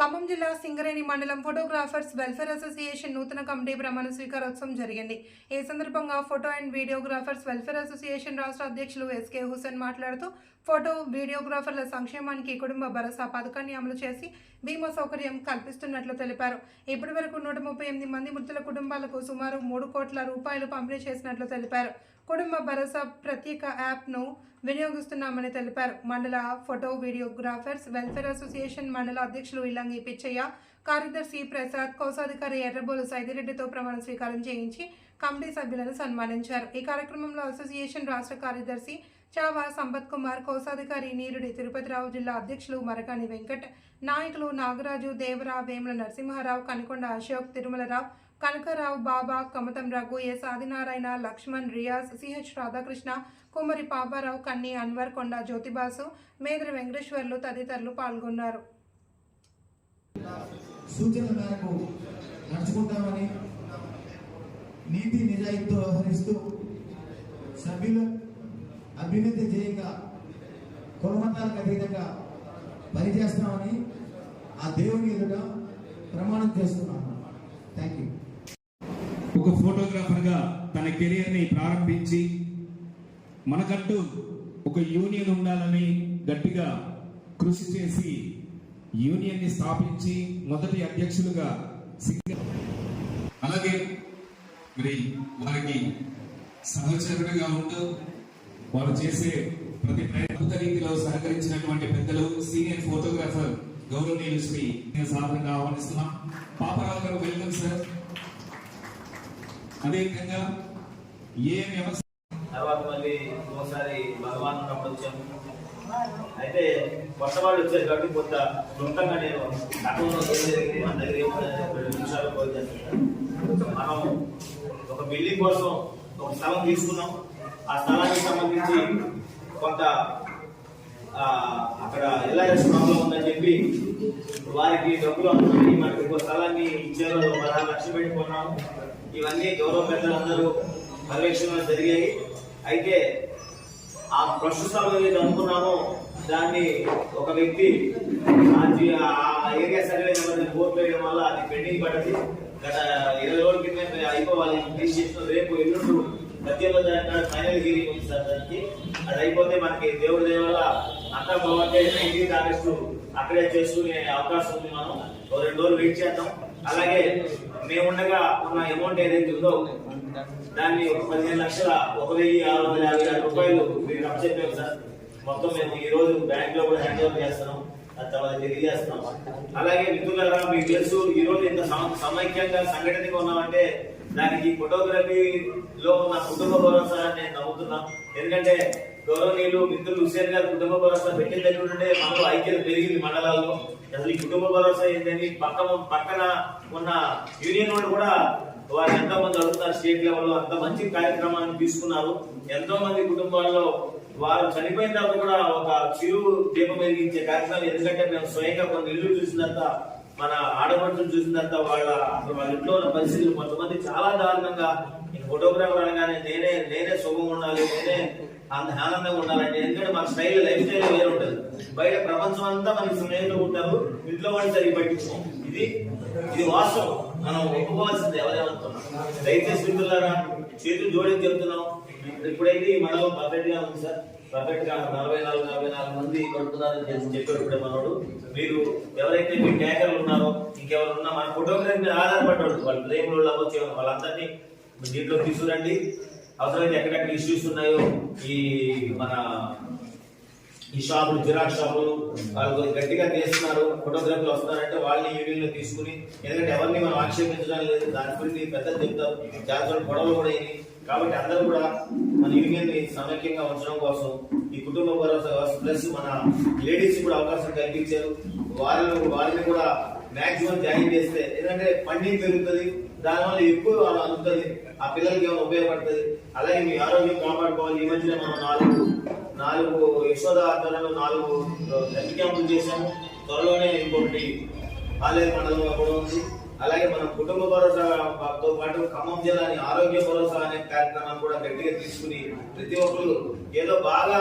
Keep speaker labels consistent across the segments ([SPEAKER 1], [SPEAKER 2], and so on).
[SPEAKER 1] ఖమ్మం జిల్లా సింగరేణి మండలం photographers welfare association నూతన కమిటీ ప్రమాణ స్వీకారోత్సవం జరిగింది. ఈ సందర్భంగా photo and videographers welfare association రాష్ట్ర అధ్యక్షులు ఎస్కే హుసేన్ మాట్లాడుతూ ఫోటో వీడియోగ్రాఫర్ల సంక్షేమానికి కుటుంబ భరోసా పథకాన్ని అమలు చేసి బీమా సౌకర్యం కల్పిస్తున్నట్లు తెలిపారు. ఇప్పటి వరకు నూట ముప్పై ఎనిమిది మంది మృతుల కుటుంబాలకు సుమారు మూడు కోట్ల రూపాయలు పంపిణీ చేసినట్లు తెలిపారు. కుటుంబ భరోసా ప్రత్యేక యాప్ను వినియోగిస్తున్నామని తెలిపారు. మండల ఫోటో వీడియోగ్రాఫర్స్ వెల్ఫేర్ అసోసియేషన్ మండల అధ్యక్షులు ఇల్లంగి పిచ్చయ్య కార్యదర్శి ప్రసాద్ కోశాధికారి ఎర్రబోలు సైదిరెడ్డితో ప్రమాణ స్వీకారం చేయించి కమిటీ సభ్యులను సన్మానించారు. ఈ కార్యక్రమంలో అసోసియేషన్ రాష్ట్ర కార్యదర్శి చావా సంపత్ కుమార్ కోశాధికారి నీరుడి తిరుపతిరావు జిల్లా అధ్యక్షులు మరకాని వెంకట్ నాయకులు Nagaraju Devara Vemula Narasimharao Kanikonda Ashok Tirumalarao Kanakarao Baba Kamatham Raghu S Adinarayana Laxman Riyaz C H Radhakrishna Kumari Paparao Kanni Anwar Konda Jyoti Basu మేదరి Venkateswarlu తదితరులు పాల్గొన్నారు.
[SPEAKER 2] సూచన మేరకు నడుచుకుంటామని నీతి నిజాయితీతో వ్యవహరిస్తూ సభ్యుల అభివృద్ధి ధ్యేయంగా కులమతాలకు అతీతంగా పనిచేస్తామని ఆ దేవుని ఎదుట ప్రమాణం చేస్తున్నాను. థ్యాంక్ యూ
[SPEAKER 3] ఒక ఫోటోగ్రాఫర్గా తన కెరియర్ని ప్రారంభించి మనకంటూ ఒక యూనియన్ ఉండాలని గట్టిగా కృషి చేసి యూనియన్ని స్థాపించి మొదటి అధ్యక్షులుగా
[SPEAKER 4] అలాగే మరి వారికి సహచరుడిగా ఉంటూ
[SPEAKER 3] వారు చేసే ప్రతి ప్రయత్నం
[SPEAKER 4] రీతిలో సహకరించినటువంటి పెద్దలు సీనియర్ ఫోటోగ్రాఫర్ గౌరవనీయులు శ్రీ సాధారణంగా ఆహ్వానిస్తున్నాం. పాపరావు గారు వెల్కమ్ సార్. అదేవిధంగా ఏ వ్యవస్థ
[SPEAKER 5] తర్వాత మళ్ళీ ఒకసారి భగవాన్ ఉన్నప్పుడు వచ్చాము అయితే కొత్త వాళ్ళు వచ్చారు కాబట్టి కొంత క్లుప్తంగా నేను గతంలో జరిగింది మన దగ్గర ఏముంది రెండు నిమిషాలు పోయి మనం ఒక బిల్డింగ్ కోసం ఒక స్థలం తీసుకున్నాం. ఆ స్థలానికి సంబంధించి కొంత అక్కడ ఎల్ఐఎస్ ప్రాబ్లం ఉందని చెప్పి వారికి డబ్బులు అనుకుని మనకి ఒక స్థలాన్ని ఇచ్చారు పదహారు లక్షలు పెట్టుకున్నాము ఇవన్నీ గౌరవ పెద్దలందరూ పర్యవేక్షణ జరిగాయి. అయితే ఆ ప్రస్తుత స్థలం ఏదైతే అనుకున్నామో దాన్ని ఒక వ్యక్తి ఆ ఆ ఏరియా సర్వే నెంబర్ బోర్డు వేయడం వల్ల అది పెండింగ్ పడ్డది గత ఇరవై రోజుల క్రితమే అయిపోవాలి. రేపు ఎల్లుండు మధ్యలో ఫైనల్ హీరింగ్ ఉంది సార్ దానికి. అది అయిపోతే మనకి దేవుడి దయ అంతా బాగుంటే నైన్టీన్త్ ఆగస్టు అక్కడే చేసుకునే అవకాశం ఉంది మనం. ఓ రెండు రోజులు వెయిట్ చేద్దాం. అలాగే మేముండగా ఉన్న అమౌంట్ ఏదైతే ఉందో దాన్ని ఒక పదిహేను లక్షల ఒక వెయ్యి ఆరు వందల యాభై ఆరు రూపాయలు మీరు చెప్పాము సార్. మొత్తం మేము ఈ రోజు బ్యాంక్లో కూడా హ్యాండ్ ఓవర్ చేస్తున్నాం. అది తర్వాత తెలియజేస్తున్నాం. అలాగే మిత్రులారా మీకు తెలుసు ఈ రోజు ఇంత సమైక్యంగా సంఘటనగా ఉన్నామంటే దానికి ఫోటోగ్రఫీ ఫోటోగ్రఫీలో నా కుటుంబ భరోసా అని నేను నమ్ముతున్నా. ఎందుకంటే గౌరవనీయులు మిత్రులు హుసేన్ గారు కుటుంబ భరోసా పెట్టిన దగ్గర ఉంటే మనలో ఐక్యత పెరిగింది మండలాల్లో. అసలు ఈ కుటుంబ భరోసా ఏంటని పక్కన పక్కన ఉన్న యూనియన్ వాళ్ళు కూడా వారు ఎంతో మంది అడుగుతారు స్టేట్ లెవెల్లో అంత మంచి కార్యక్రమాన్ని తీసుకున్నారు. ఎంతో మంది కుటుంబాల్లో వారు చనిపోయిన తర్వాత కూడా ఒక చిరు దీపం వెలిగించే కార్యక్రమం. ఎందుకంటే మేము స్వయంగా కొన్ని ఇల్లు చూసినంత మన ఆడపడుచులు చూసినంత వాళ్ళ అసలు వాళ్ళ ఇంట్లో ఉన్న పరిస్థితులు కొంతమంది చాలా దారుణంగా ఫోటోగ్రాఫర్ అనగానే నేనే నేనే సుఖంగా ఉండాలి నేనే అంత ఆనందంగా ఉండాలంటే ఎందుకంటే మన స్టైల్ లైఫ్ స్టైల్ వేరే ఉంటుంది. బయట ప్రపంచం అంతా మనకి స్నేహితులు ఉంటారు ఇంట్లో వాళ్ళు సరిగ్గా పట్టించుకోం ఇది ఇది వాస్తవం. మనం ఒప్పుకోవాల్సింది ఎవరేమనుకున్నాం దయచేసి మిత్రులారా చేతులు జోడించి చెప్తున్నాం. ఇప్పుడైతే మనలో పర్ఫెక్ట్గా ఉంది సార్ పర్ఫెక్ట్గా నలభై నాలుగు నలభై నాలుగు మంది కొడుతున్నారని చేసి చెప్పారు ఇప్పుడే మనోడు. మీరు ఎవరైతే మీ ట్యాకర్లు ఉన్నారో ఇంకెవరు ఉన్నా మన ఫోటోగ్రఫీ మీద ఆధారపడ్డాడు వాళ్ళు ప్రేమలు అవ్వచ్చు వాళ్ళందరినీ దీంట్లో తీసుకురండి. అవసరమైతే ఎక్కడెక్కడ ఇష్యూస్ ఉన్నాయో ఈ మన ఈ షాపులు జిరాక్స్ షాపులు వాళ్ళు గట్టిగా చేస్తున్నారు. ఫోటోగ్రఫీలు వస్తున్నారంటే వాళ్ళని యూనియన్లో తీసుకుని ఎందుకంటే ఎవరిని మనం ఆక్షేపించడం లేదు. దాని గురించి పెద్దలు చెప్తారు. జాతర గొడవలు కూడా అయినాయి. కాబట్టి అందరూ కూడా మన యూనియన్ని సమైక్యంగా ఉంచడం కోసం ఈ కుటుంబ భరోసా వ్యవస్థ ప్లస్ మన లేడీస్ కూడా అవకాశం కల్పించారు. వారిని వారిని కూడా మాక్సిమం జాయిన్ చేస్తే ఎందుకంటే ఫండింగ్ పెరుగుతుంది. దానివల్ల ఎక్కువ అందుతుంది ఆ పిల్లలకి ఏమైనా ఉపయోగపడుతుంది? అలాగే మీ ఆరోగ్యం కాపాడుకోవాలి. ఈ మధ్యనే మనం నాలుగు నాలుగు యశోద ఆధ్వర్యంలో నాలుగు హెల్త్ క్యాంపులు చేశాము. త్వరలోనే ఇంకొకటి ఆలయ మండలంలో కూడా ఉంది. అలాగే మనం కుటుంబ భరోసాతో పాటు ఖమ్మం జిల్లాని ఆరోగ్య భరోసా అనే కార్యక్రమాన్ని కూడా గట్టిగా తీసుకుని ప్రతి ఒక్కరు ఏదో బాగా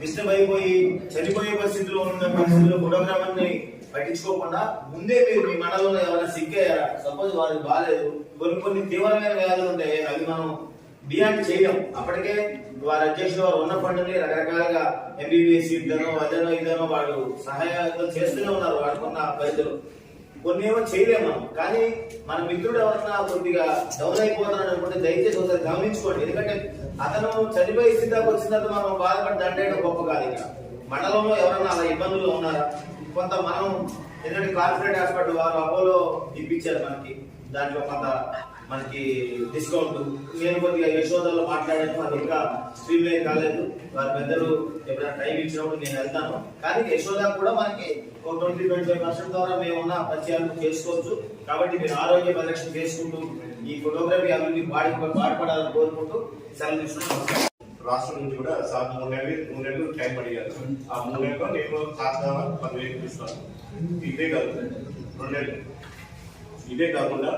[SPEAKER 5] డిస్టర్బ్ అయిపోయి చనిపోయే పరిస్థితిలో ఉన్న పరిస్థితుల్లో ఫోటోగ్రాఫర్ని పట్టించుకోకుండా ముందే మీరు మీ మండలంలో ఎవరైనా సిక్ సపోజ్ వారికి బాగాలేదు. కొన్ని కొన్ని తీవ్రమైన వ్యాధులు ఉంటాయి. అవి మనం బియాండ్ చేయలేం. అప్పటికే వారి అధ్యక్షులు వారు ఉన్న ఫండ్ని రకరకాలుగా ఎంబీబీఎస్ ఇద్దనో అదనో ఇదనో వాళ్ళు సహాయాలు చేస్తూనే ఉన్నారు. వాడుకున్న పరిధిలో. కొన్ని ఏమో చేయలేము మనం. కానీ మన మిత్రుడు ఎవరన్నా కొద్దిగా డౌన్ అయిపోతున్నాడు అనుకుంటే దయచేసి ఒకసారి గమనించుకోండి. ఎందుకంటే అతను చనిపోయే స్థితి వచ్చిన తర్వాత మనం బాధపడి దండేయడం గొప్ప కాదు ఇక. మండలంలో ఎవరన్నా అలా ఇబ్బందులు ఉన్నారా? కొంత మనం ఎందుకంటే కార్పొరేట్ హాస్పిటల్ వారు అపోలో ఇప్పించారు మనకి. దాంట్లో కొంత మనకి డిస్కౌంట్ నేను కొద్దిగా యశోదలో మాట్లాడాను అది ఇంకా స్ట్రీమ్ కాలేదు. వారి పెద్దలు ఎప్పుడైనా టైం ఇచ్చినప్పుడు నేను వెళ్తాను. కానీ యశోద కూడా మనకి ఒక ట్వంటీ ట్వంటీ ఫైవ్ పర్సెంట్ ద్వారా మేము ఉన్న పరిచయాలు చేసుకోవచ్చు. కాబట్టి మీరు ఆరోగ్య పరిరక్షణ చేసుకుంటూ ఈ ఫోటోగ్రఫీ అభివృద్ధి బాడి బాధపడాలని కోరుకుంటూ సెలవు తీసుకుంటున్నాను
[SPEAKER 6] రాష్ట్రం నుంచి కూడా సార్ మూడు నెలలు మూడు నెలలు టైం అడిగారు ఆ మూడు నెలల్లో నేను ఖాతా పదివేలు ఇస్తాను ఇదే కాదు రెండు నెలలు. ఇదే కాకుండా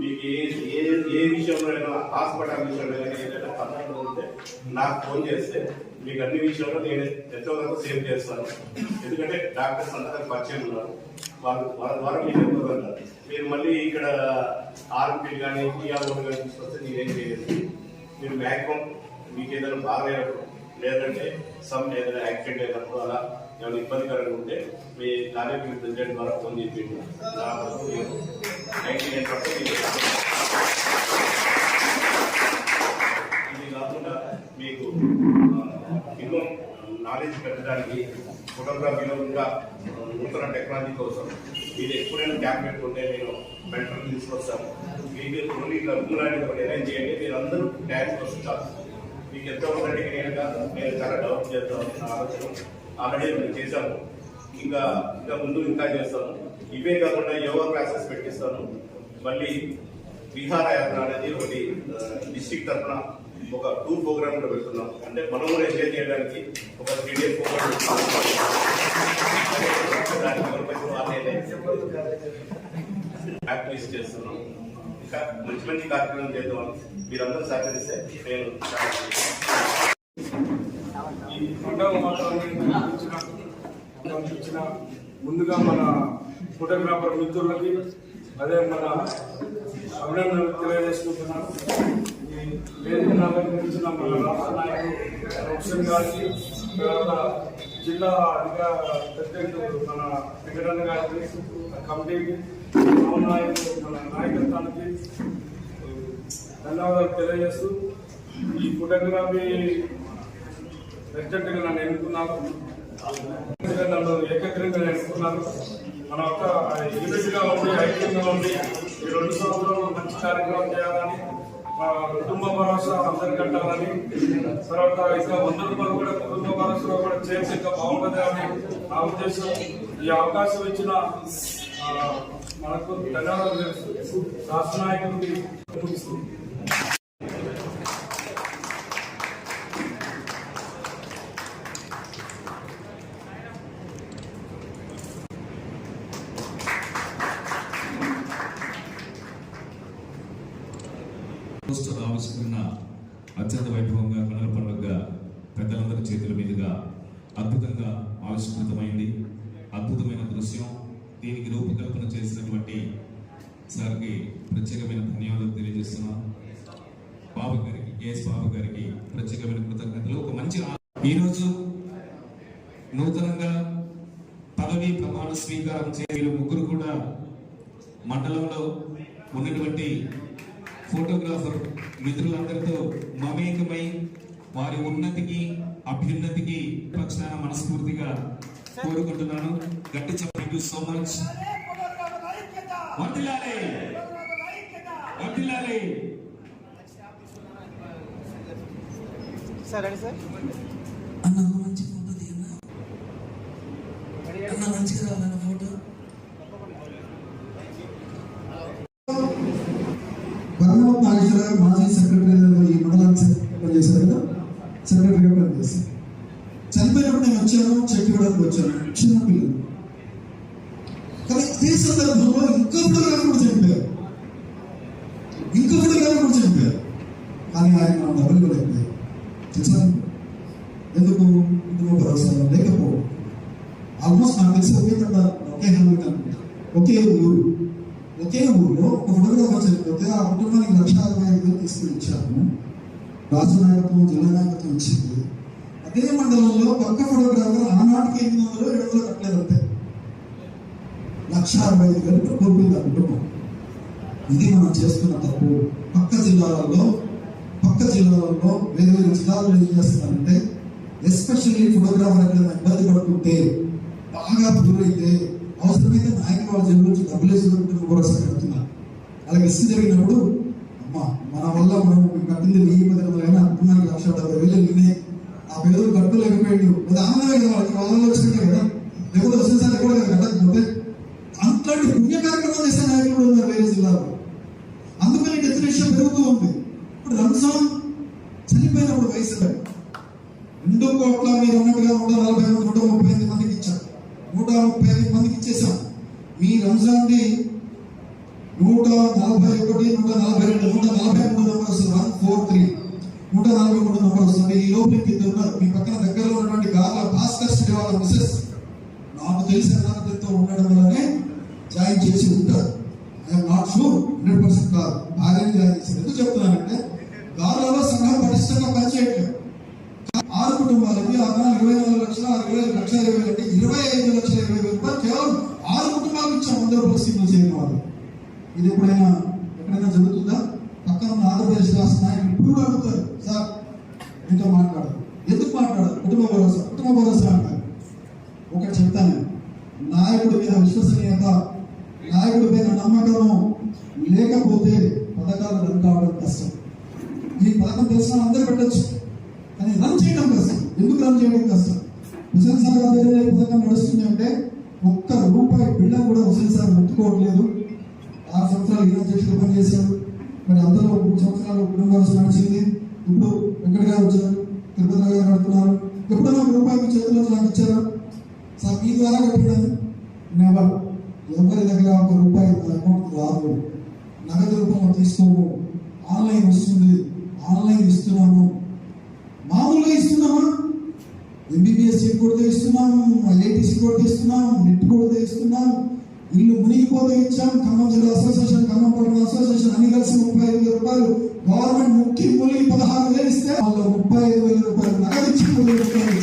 [SPEAKER 6] మీకు ఏ ఏ ఏ విషయంలో అయినా హాస్పిటల్ విషయంలో అయినా ఏదైనా పద్ధతులు ఉంటే నాకు ఫోన్ చేస్తే మీకు అన్ని విషయంలో నేను ఎంతవరకు సేవ్ చేస్తాను. ఎందుకంటే డాక్టర్స్ అందరూ పరిచయం ఉన్నారు. వాళ్ళు వాళ్ళ ద్వారా మీరు ఎంతో మీరు మళ్ళీ ఇక్కడ ఆర్పీ కానీ టీఆర్ఓ కానీ తీసుకొస్తే నేనేం చేయలేదు. మీరు మ్యాక్సిమం మీకు ఏదైనా బాగలేనప్పుడు లేదంటే సమ్ ఏదైనా యాక్సిడెంట్ అయినప్పుడు అలా ఏమైనా ఇబ్బందికరంగా ఉంటే మీ కార్యక్రమ ప్రెసిడెంట్ ద్వారా ఫోన్ చేసి నా వరకు నైన్టీ నైన్ పర్సెంట్ ఇది కాకుండా మీకు ఎన్నో నాలెడ్జ్ పెట్టడానికి ఫోటోగ్రఫీలో ఇంకా నూతన టెక్నాలజీ కోసం మీరు ఎప్పుడైనా క్యాంప్ పెట్టుకుంటే నేను మెంటర్ తీసుకొస్తాను. మీకు ఓన్లీ ఇట్లా రూమ్ ఒకటి అరేంజ్ చేయండి. మీరు అందరూ డ్యాన్స్ వస్తుంటారు మీకు ఎంతో మంది నేను నేను చాలా డెవలప్ చేస్తాను. ఆలోచన ఆల్రెడీ మేము చేశాము. ఇంకా ఇంకా ముందు ఇంకా చేస్తాను ఇవే కాకుండా యోగా క్లాసెస్ పెట్టిస్తాను మళ్ళీ విహార యాత్ర అనేది ఒకటి డిస్టిక్ తరఫున ఒక టూర్ ప్రోగ్రామ్ కూడా పెడుతున్నాం. అంటే మనం కూడా ఎంజాయ్ చేయడానికి ఒక త్రీ డేస్ ప్రోగ్రామ్ యాక్టివిటీస్ చేస్తున్నాం. ఇంకా మంచి మంచి కార్యక్రమం చేద్దాం మీరందరూ సహకరిస్తే నేను
[SPEAKER 7] ఈ పండుగ వాతావరణాన్ని కల్పించిన ముందుగా మన ఫోటోగ్రాఫర్ మిత్రులకి అదే మన అభినందనలు తెలియజేసుకుంటున్నాను. ఈ వేదిక అలంకరించిన మన రాష్ట్ర నాయకుడు రోషన్ గారికి తర్వాత జిల్లా అధికార ప్రెసిడెంట్ మన వెంకటన్న గారికి కమిటీకి రావు నాయకుడు మన నాయకత్వానికి ధన్యవాదాలు తెలియజేస్తూ ఈ ఫోటోగ్రఫీ ప్రెసిడెంట్గా నన్ను ఎన్నుకున్నారు. నన్ను ఏకగ్రీవంగా ఎన్నుకున్నారు. మన యొక్క యూనిట్గా ఉండి ఐక్యంగా ఉండి ఈ రెండు సంవత్సరాలు మంచి కార్యక్రమం చేయాలని మా కుటుంబ భరోసా అందరు కట్టాలని తర్వాత ఇంకా వంద రూపాయలు కూడా కుటుంబ భరోసా కూడా చేసి ఇంకా బాగుంటుంది అని నా ఉద్దేశం. ఈ అవకాశం ఇచ్చిన మనకు ధన్యవాదాలు తెలుసు. రాష్ట్ర నాయకుడికి
[SPEAKER 3] దృశ్యం దీనికి రూపకల్పన చేసినటువంటి సార్కి ప్రత్యేకమైన ధన్యవాదాలు తెలియజేస్తున్నాం. బాబు గారికి కేఎస్ బాబు గారికి ప్రత్యేకమైన కృతజ్ఞతలు. ఒక మంచి ఈరోజు నూతనంగా పదవి ప్రమాణ స్వీకారం చే ముగ్గురు కూడా మండలంలో ఉన్నటువంటి ఫోటోగ్రాఫర్ మిత్రులందరితో మమేకమై వారి ఉన్నతికి అభ్యున్నతికి పక్షాన మనస్ఫూర్తిగా కోరుకుంటున్నాను. గట్టి యూ సో మచ్ వర్దిల్లాలి వర్దిల్లాలి
[SPEAKER 8] అన్న మంచి ఫోటో తీయన్నా అన్న మంచిగా రావాలన్న ఫోటో?
[SPEAKER 2] వర్మ నాగేశ్వర మాజీ సెక్రటరీ ఈ మండలానికి సెక్రటరీ చేశారు కదా సెక్రటరీగా పనిచేశారు చనిపోయినప్పుడు నేను వచ్చాను చెక్ ఇవ్వడానికి వచ్చాను చిన్న పిల్లలు కానీ ఇదే సందర్భంలో ఇంకో ఫోటోగ్రాఫర్ కూడా చనిపోయారు ఇంకో ఫోటోగ్రాఫర్ కూడా చనిపోయారు కానీ ఆయన మనం డబ్బులు కూడా అయిపోయారు తెలుసా ఎందుకు కుటుంబ భరోసా లేకపోవడం ఆల్మోస్ట్ నాకు తెలిసి ఒకే తండ ఒకే ఒకే ఊరు. ఒకే ఊరిలో ఒక ఫోటోగ్రాఫర్ చనిపోతే ఆ కుటుంబానికి లక్ష అరవై ఐదు వేలు తీసుకుని ఇచ్చాము. రాష్ట్ర నాయకత్వం జిల్లా నాయకత్వం ఇచ్చింది. అదే మండలంలో పక్క ఫోటోగ్రాఫర్ ఆనాటికి ఎనిమిది వందలు ఏడు వందలు కట్టలేదు అంతే. లక్ష అరవై ఐదు వేలు కోల్పోయింది ఆ కుటుంబం ఇది మనం చేస్తున్న తప్పు. పక్క జిల్లాలలో పక్క జిల్లాలలో వేరే వేరే జిల్లాలలో ఏం చేస్తున్నారంటే ఎస్పెషల్లీ ఫోటోగ్రాఫర్ ఎక్కడైనా ఇబ్బంది పడుతుంటే బాగా దూరైతే అవసరమైతే నాయకులు వాళ్ళ జేబు నుంచి డబ్బులు వేసి భరోసా కడుతున్నారు అలాగే ఇష్ట జరిగినప్పుడు అమ్మ మన వల్ల మనం కట్టింది వెయ్యి పది వందలు అయినా కుటుంబానికి లక్ష డెబ్బై వేలు వెళ్ళినాయి ఆ పేదలు కట్టలేకపోయాడు అది ఆనందమే కదా వాళ్ళకి. వాళ్ళలో వచ్చినట్టే కదా? లేకపోతే వస్తుంది కూడా కట్టకపోతే అట్లాంటి పుణ్య కార్యక్రమాలు చేసే నాయకులు ఉన్నారు వేరే జిల్లాలో. అందుకని డెస్టినేషన్ పెరుగుతూ ఉంది. ఇప్పుడు రంజాన్ చనిపోయినప్పుడు వయసులో రెండు కోట్ల మీరు ఉన్నట్టుగా నూట నలభై నూట ముప్పై ఐదు మందికి ఇచ్చారు. నూట ముప్పై ఐదు మందికి ఇచ్చేసాం మీ రంజాన్ది నూట నలభై ఒకటి నూట నలభై రెండు నూట నలభై మూడు నెంబర్ వస్తుంది. One four three. నూట నలభై మూడు నెంబర్ వస్తుంది. ఈ లోపల కింద ఉన్నారు మీ పక్కన దగ్గరలో ఉన్నటువంటి గార్ల భాస్కర్ శ్రీ వాళ్ళ మిసెస్ నాకు తెలిసిన అనాథతో ఉండడం వల్లనే జాయిన్ చేసి ఉంటారు. I'm not sure hundred percent కాదు. భార్యని జాయిన్ చేసింది ఎందుకు చెప్తున్నానంటే గార్లలో సంఘం పటిష్టంగా పనిచేయట్లేదు. ఆరు కుటుంబాలకి ఆ ఇరవై నాలుగు లక్షల ఆరు వేలు లక్ష ఇరవై వేలు అంటే ఇరవై ఐదు లక్షల ఇరవై వేలు రూపాయలు కేవలం ఆరు కుటుంబాలకు ఇచ్చాం వంద రూపాయల స్కీమ్లో ఇది ఎప్పుడైనా ఎక్కడైనా జరుగుతుందా? పక్కన ఉన్న ఆంధ్రప్రదేశ్ రాష్ట్ర నాయకులు ఇప్పుడు అడుగుతారు సార్ మీతో మాట్లాడదు. ఎందుకు మాట్లాడదు? కుటుంబ భరోసా కుటుంబ భరోసా అంటారు. ఒకటి చెప్తాను నాయకుడి మీద విశ్వసనీయత నాయకుడి మీద నమ్మకం లేకపోతే పథకాలు రన్ కావడం కష్టం. ఈ పథకం తెలిసిన అందరూ పెట్టచ్చు. కానీ రన్ చేయడం కష్టం ఎందుకు రన్ చేయడం కష్టం హుసేన్ సార్ ఆధ్వర్యంలో ఏ పథకం నడుస్తుంది అంటే ఒక్క రూపాయి బిళ్ళ కూడా హుసేన్ సార్ ముట్టుకోవట్లేదు. ఆరు సంవత్సరాలు ఈయన అధ్యక్షులు పనిచేశారు మరి అందరూ మూడు సంవత్సరాలు కుటుంబాలు నడిచింది ఇప్పుడు వెంకట గారు వచ్చారు తిరుపతి గారు నడుపుతున్నారు. ఎప్పుడైనా ఒక రూపాయి మీ చేతిలో నాకు ఇచ్చారా? సార్ మీ ద్వారా కట్టినాను నెవర్. ఎవరి దగ్గర ఒక రూపాయి నా అకౌంట్ రాదు. నగదు రూపంలో తీసుకోము. ఆన్లైన్ వస్తుంది. ఆన్లైన్ ఇస్తున్నాము. మామూలుగా ఇస్తున్నామా? ఎంబీబీఎస్ సీట్ కూడా ఇస్తున్నాము ఐఐటి కూడా ఇస్తున్నాం నెట్ కూడా ఇస్తున్నాం ఇల్లు మునిగిపోతే ఇచ్చాం ఖమ్మం జిల్లా అసోసియేషన్ ఖమ్మం పట్టణ అసోసియేషన్ అన్ని కలిసి ముప్పై ఐదు వేల రూపాయలు. గవర్నమెంట్ ముఖ్య మునిగి పదహారు వేలు ఇస్తే వాళ్ళు ముప్పై ఐదు వేల రూపాయలు నగదు ఇచ్చి రూపాయలు